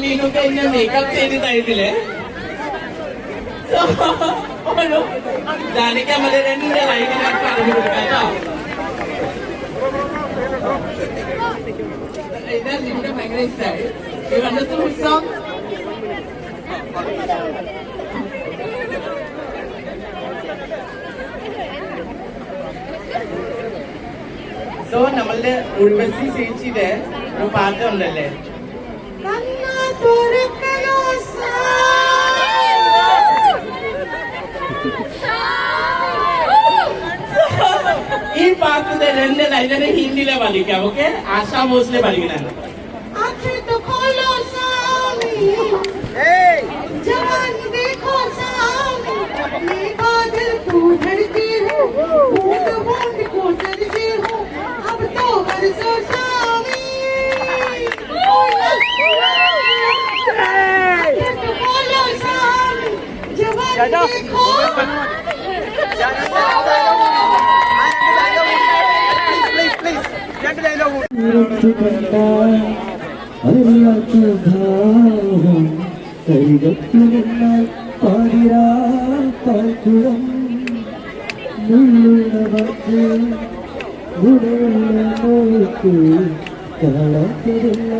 ലീനു കഴിഞ്ഞ മേക്കപ്പ് ചെയ്ത് കഴിഞ്ഞില്ലേ ജാനിക്ക് മതി രണ്ട് ലൈനിനൊക്കെ പറഞ്ഞു കൊടുക്കാം കേട്ടോ. ഇത് നിനക്ക് ഭയങ്കര ഇഷ്ടമായി ഈ വണ്ടർഫുൾ ഉത്സവം സോ നമ്മളുടെ ഉൾവസി ചേച്ചിയുടെ ഒരു ഈ ఈ పాత్ర రెండు లైన్ హిందీలో పలికా ఓకే ఆశా భోస్లే పలికినాను ചേട്ടാ അറിയാത്ത ഭാവം കൈകത്തുമെന്നാൽ പാതിരാ പാൽക്കുളം മുള്ളുണവർക്ക് ഗുണമുള്ളവർക്ക് കാളത്തിലുള്ള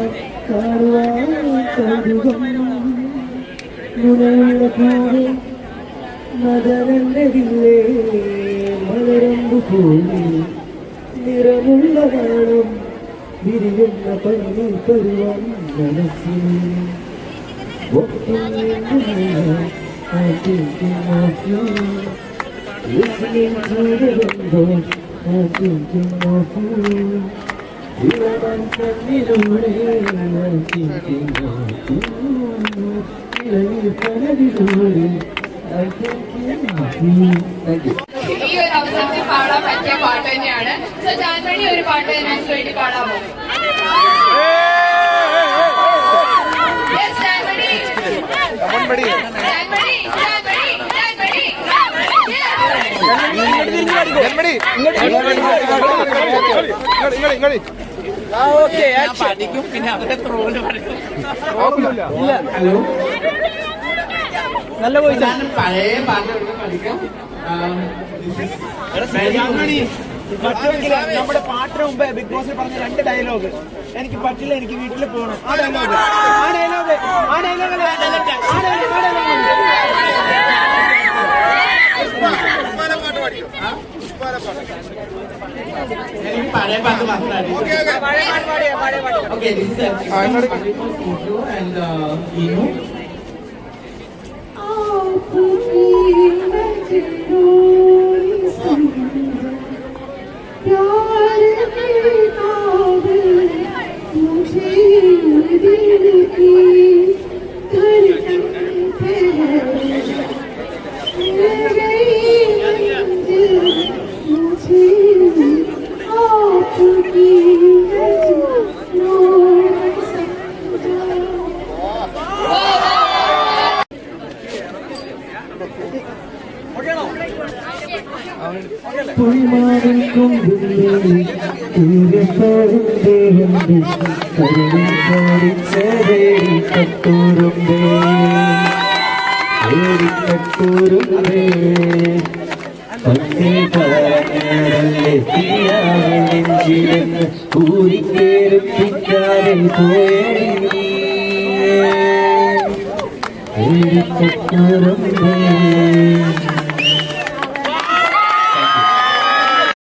കാടുവാൻ കരുകം ഗുണമുള്ള കാര്യം മദരണ്ടതില്ലേ മലരമ്പു പോലെ നിറമുള്ള നാണം വിരിയുന്ന പനി പരുവം മനസ്സിൽ you. ഇളയിൽ കനവിലൂടെ ഈ ഒരു അവസരത്തിൽ പാടാൻ പറ്റിയ പാട്ട് തന്നെയാണ് സോ ജാൻമണി ഒരു പാട്ട് ഞങ്ങൾക്ക് വേണ്ടി പാടാമോ പഠിക്കും പിന്നെ അവരെ ത്രോൽ പഠിക്കും ഹലോ നല്ല വോയിസ് പഴയ പാട്ടുകൾ പഠിക്കാം. നമ്മുടെ പാട്ടിന് മുമ്പേ ബിഗ് ബോസിൽ പറഞ്ഞ രണ്ട് ഡയലോഗ് എനിക്ക് പറ്റില്ല എനിക്ക് വീട്ടിൽ പോകണം ആ ഡയലോഗ് ആ ഡയലോഗ് ആ ഡയലോഗ് ആ ഡയലോഗ് പഴയ പാട്ട് മാത്രമാണ് പുളിമാവിൻ കൊമ്പില്ലേ തീരത്തോടുണ്ടേ ഉണ്ട് കരുവിൽ ചോടിച്ചതേ കട്ടൂരുണ്ടേ ഏടിക്കട്ടൂരുണ്ടേ പണ്ടേ പറഞ്ഞല്ലേ തീയാവെ നെഞ്ചിലെന്ന് ഊരിക്കേറിപ്പിക്കാതെ പോയേ ഏടിക്കട്ടൂരുണ്ടേ